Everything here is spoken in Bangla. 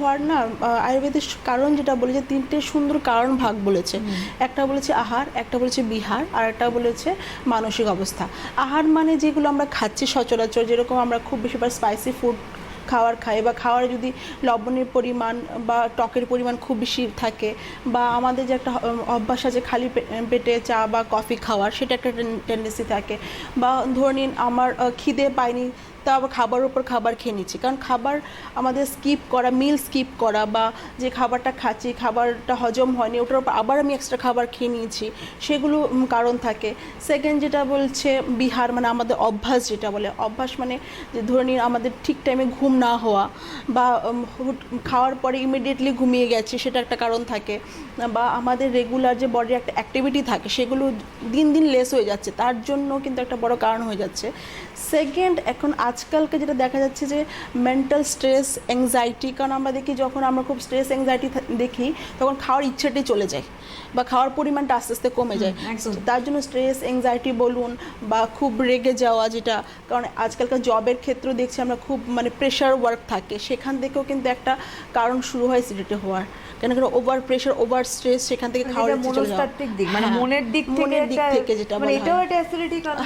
হওয়ার না আয়ুর্বেদের কারণ যেটা বলেছে তিনটে সুন্দর কারণ ভাগ বলেছে। একটা বলেছে আহার একটা বলেছে বিহার আর একটা বলেছে মানসিক অবস্থা। আহার মানে যেগুলো আমরা খাচ্ছি সচরাচর যেরকম আমরা খুব বেশিবার স্পাইসি ফুড খাওয়ার খাই বা খাওয়ার যদি লবণের পরিমাণ বা টকের পরিমাণ খুব বেশি থাকে বা আমাদের যে একটা অভ্যাস আছে খালি পেটে চা বা কফি খাওয়ার সেটা একটা টেন্ডেন্সি থাকে। বা ধরে নিন আমার খিদে পায়নি তা আবার খাবারের উপর খাবার খেয়ে নিচ্ছি। কারণ খাবার আমাদের স্কিপ করা মিল স্কিপ করা বা যে খাবারটা খাচ্ছি, খাবারটা হজম হয়নি, ওটার উপর আবার আমি এক্সট্রা খাবার খেয়ে নিয়েছি, সেগুলো কারণ থাকে। সেকেন্ড যেটা বলছে, বিহার মানে আমাদের অভ্যাস যেটা বলে, অভ্যাস মানে যে ধরে নিন আমাদের ঠিক টাইমে ঘুম না হওয়া বা খাওয়ার পরে ইমিডিয়েটলি ঘুমিয়ে গেছি, সেটা একটা কারণ থাকে। বা আমাদের রেগুলার যে বডির একটা অ্যাক্টিভিটি থাকে, সেগুলো দিন দিন লেস হয়ে যাচ্ছে, তার জন্য কিন্তু একটা বড় কারণ হয়ে যাচ্ছে। সেকেন্ড এখন আজকালকে যেটা দেখা যাচ্ছে যে মেন্টাল স্ট্রেস অ্যাংজাইটি কারণ আমরা দেখি যখন আমরা খুব স্ট্রেস অ্যাংজাইটি দেখি তখন খাওয়ার ইচ্ছেটাই চলে যায় বা খাওয়ার পরিমাণটা আস্তে আস্তে কমে যায়। তার জন্য স্ট্রেস অ্যাংজাইটি বলুন বা খুব রেগে যাওয়া যেটা কারণ আজকালকার জবের ক্ষেত্রেও দেখছি আমরা খুব মানে প্রেশার ওয়ার্ক থাকে। সেখান থেকেও কিন্তু একটা কারণ শুরু হয় সিডিটি হওয়ার। কেন কেন ওভার প্রেশার ওভার স্ট্রেস সেখান থেকে খাওয়ার যাওয়া। মনস্তাত্ত্বিক দিক মানে হ্যাঁ, মনের দিক থেকে মনের দিক থেকে যেটা মানে এটাও একটা অ্যাসিডিটি কারণ